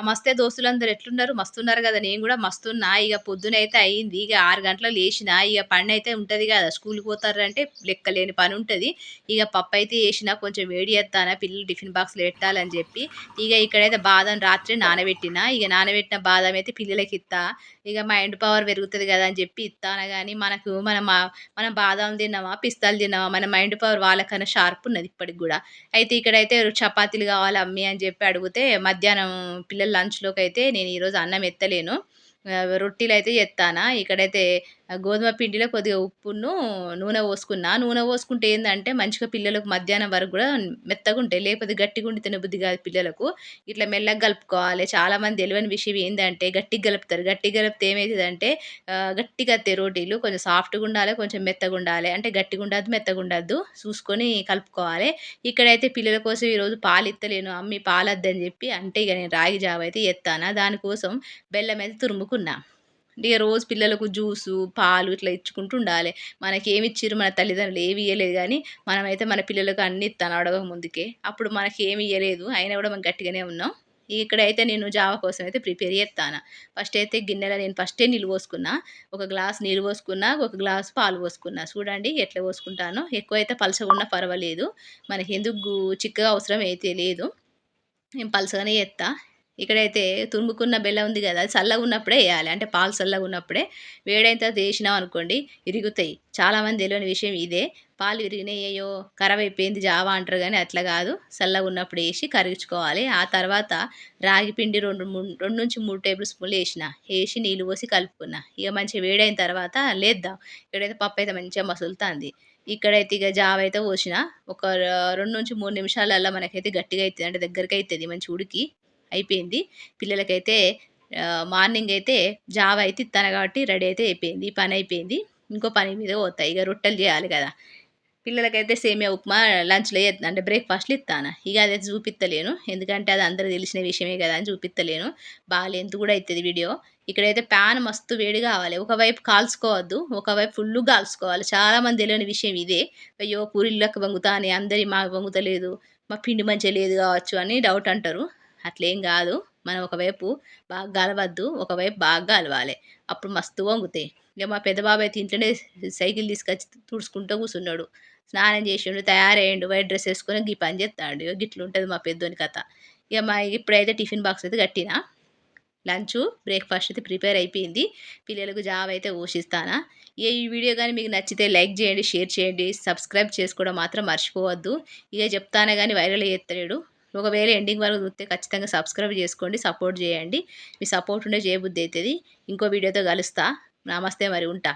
నమస్తే దోస్తులందరూ ఎట్లున్నారు? మస్తున్నారు కదా. నేను కూడా మస్తున్నా. ఇక పొద్దునైతే అయింది. ఇక ఆరు గంటలకు లేచిన ఇక పని అయితే ఉంటుంది కదా. స్కూల్కి పోతారంటే లెక్కలేని పని ఉంటుంది. ఇక పప్పు అయితే వేసిన కొంచెం వేడి చేస్తానా పిల్లలు టిఫిన్ బాక్స్లో పెట్టాలని చెప్పి. ఇక ఇక్కడైతే బాదం రాత్రి నానబెట్టిన. ఇక నానబెట్టిన బాదం అయితే పిల్లలకి ఇస్తా ఇక మైండ్ పవర్ పెరుగుతుంది కదా అని చెప్పి ఇస్తాను కానీ మనకు మనం మనం బాదం తిన్నామా పిస్తాలు తిన్నామా మన మైండ్ పవర్ వాళ్ళకన్నా షార్ప్ ఉన్నది ఇప్పటికి కూడా. అయితే ఇక్కడైతే చపాతీలు కావాలి అమ్మి అని చెప్పి అడిగితే మధ్యాహ్నం పిల్లలు లంచ్లోకి అయితే నేను ఈరోజు అన్నం ఎత్తలేను. రొట్టెలు అయితే ఎత్తానా? ఇక్కడైతే గోధుమ పిండిలో కొద్దిగా ఉప్పును నూనె పోసుకున్నా. నూనె పోసుకుంటే ఏంటంటే మంచిగా పిల్లలకు మధ్యాహ్నం వరకు కూడా మెత్తగా ఉంటాయి. లేకపోతే గట్టిగా ఉండి తినబుద్ధి కాదు పిల్లలకు. ఇట్లా మెల్లగా కలుపుకోవాలి. చాలామంది తెలియని విషయం ఏంటంటే గట్టిగా కలుపుతారు. గట్టిగా కలిపితే ఏమవుతుందంటే గట్టిగా వస్తాయి రోటీలు కొంచెం సాఫ్ట్గా ఉండాలి కొంచెం మెత్తగా ఉండాలి. అంటే గట్టిగా ఉండద్దు మెత్తగా ఉండద్దు. చూసుకొని కలుపుకోవాలి. ఇక్కడైతే పిల్లల కోసం ఈరోజు పాలు ఇత్తలేను. అమ్మి పాలద్దని చెప్పి అంటే ఇక నేను రాగి జావ అయితే ఎత్తానా? దానికోసం బెల్లం అయితే తురుముకున్నా. ఇక రోజు పిల్లలకు జ్యూసు పాలు ఇట్లా ఇచ్చుకుంటూ ఉండాలి. మనకి ఏమి ఇచ్చిర్రు మన తల్లిదండ్రులు ఏమి ఇవ్వలేదు కానీ మనమైతే మన పిల్లలకు అన్ని ఇస్తాను అడగక ముందుకే. అప్పుడు మనకి ఏమి ఇవ్వలేదు అయినా కూడా మనం గట్టిగానే ఉన్నాం. ఇక్కడైతే నేను జావ కోసం అయితే ప్రిపేర్ చేస్తాను. ఫస్ట్ అయితే గిన్నెలో నేను ఫస్టే నీళ్ళు పోసుకున్నా. ఒక గ్లాస్ నీళ్ళు పోసుకున్నా ఒక గ్లాస్ పాలు పోసుకున్నా. చూడండి ఎట్లా పోసుకుంటానో. ఎక్కువ అయితే పలసగా పర్వాలేదు. మనకి ఎందుకు చిక్కగా అవసరం అయితే లేదు. నేను పలసగానే చేస్తా. ఇక్కడైతే తురుముకున్న బెల్లం ఉంది కదా అది చల్లగా ఉన్నప్పుడే వేయాలి. అంటే పాలు చల్లగా ఉన్నప్పుడే వేడైన తర్వాత వేసినాం అనుకోండి ఇరుగుతాయి. చాలామంది తెలియని విషయం ఇదే. పాలు విరిగినాయో ఖరాబ్ అయిపోయింది జావా అంటారు కానీ అట్లా కాదు. చల్లగా ఉన్నప్పుడు వేసి కరిగించుకోవాలి. ఆ తర్వాత రాగి పిండి రెండు రెండు నుంచి మూడు టేబుల్ స్పూన్లు వేసిన. వేసి నీళ్ళు పోసి కలుపుకున్నా. ఇక మంచిగా వేడైన తర్వాత లేద్దాం. ఇక్కడైతే పప్పు అయితే మంచిగా మసులుతుంది. ఇక్కడైతే ఇక జావ అయితే పోసిన. ఒక రెండు నుంచి మూడు నిమిషాలల్లో మనకైతే గట్టిగా అవుతుంది అంటే దగ్గరికి అవుతుంది మంచి ఉడికి. అయిపోయింది. పిల్లలకైతే మార్నింగ్ అయితే జావ అయితే ఇస్తాను కాబట్టి రెడీ అయితే అయిపోయింది. పని అయిపోయింది. ఇంకో పని మీద పోతాయి. ఇక రొట్టెలు చేయాలి కదా. పిల్లలకైతే సేమియా ఉప్మా లంచ్లో అంటే బ్రేక్ఫాస్ట్లు ఇస్తాను ఇక అది చూపిస్తలేను ఎందుకంటే అది అందరూ తెలిసిన విషయమే కదా అని చూపిస్తలేను బాగా లెంత్ కూడా అవుతుంది వీడియో ఇక్కడైతే ప్యాన్ మస్తు వేడి కావాలి. ఒకవైపు కాల్చుకోవద్దు. ఒకవైపు ఫుల్ కాల్చుకోవాలి. చాలామంది తెలియని విషయం ఇదే. అయ్యో పూరిళ్ళకి వంగుతా అని అందరి మాకు వంగుతలేదు. మా పిండి మంచిగా లేదు కావచ్చు అని డౌట్ అంటారు. అట్లేం కాదు. మనం ఒకవైపు బాగా గలవద్దు ఒకవైపు బాగా గలవాలి. అప్పుడు మస్తు వంగుతాయి. ఇక మా పెద్ద బాబాయ్ అయితే ఇంట్లోనే సైకిల్ తీసుకొచ్చి తుడుచుకుంటూ కూర్చున్నాడు. స్నానం చేసిండు తయారయ్యండు వైట్ డ్రెస్ వేసుకొని గీ పని చేస్తాడు. ఇక గిట్లు ఉంటుంది మా పెద్దోని కథ. ఇక మా ఇప్పుడైతే టిఫిన్ బాక్స్ అయితే కట్టిన. లంచ్ బ్రేక్ఫాస్ట్ అయితే ప్రిపేర్ అయిపోయింది. పిల్లలకు జాబ్ అయితే పోషిస్తానా. ఏ ఈ వీడియో కానీ మీకు నచ్చితే లైక్ చేయండి షేర్ చేయండి. సబ్స్క్రైబ్ చేసుకోవడం మాత్రం మర్చిపోవద్దు. ఇక చెప్తానే కానీ వైరల్ చేస్తలేడు ఒకవేళ ఎండింగ్ వరకు చూస్తే ఖచ్చితంగా సబ్స్క్రైబ్ చేసుకోండి సపోర్ట్ చేయండి. మీ సపోర్ట్ ఉండే చేయబుద్ధి అవుతుంది. ఇంకో వీడియోతో కలుస్తా. నమస్తే మరి ఉంటా.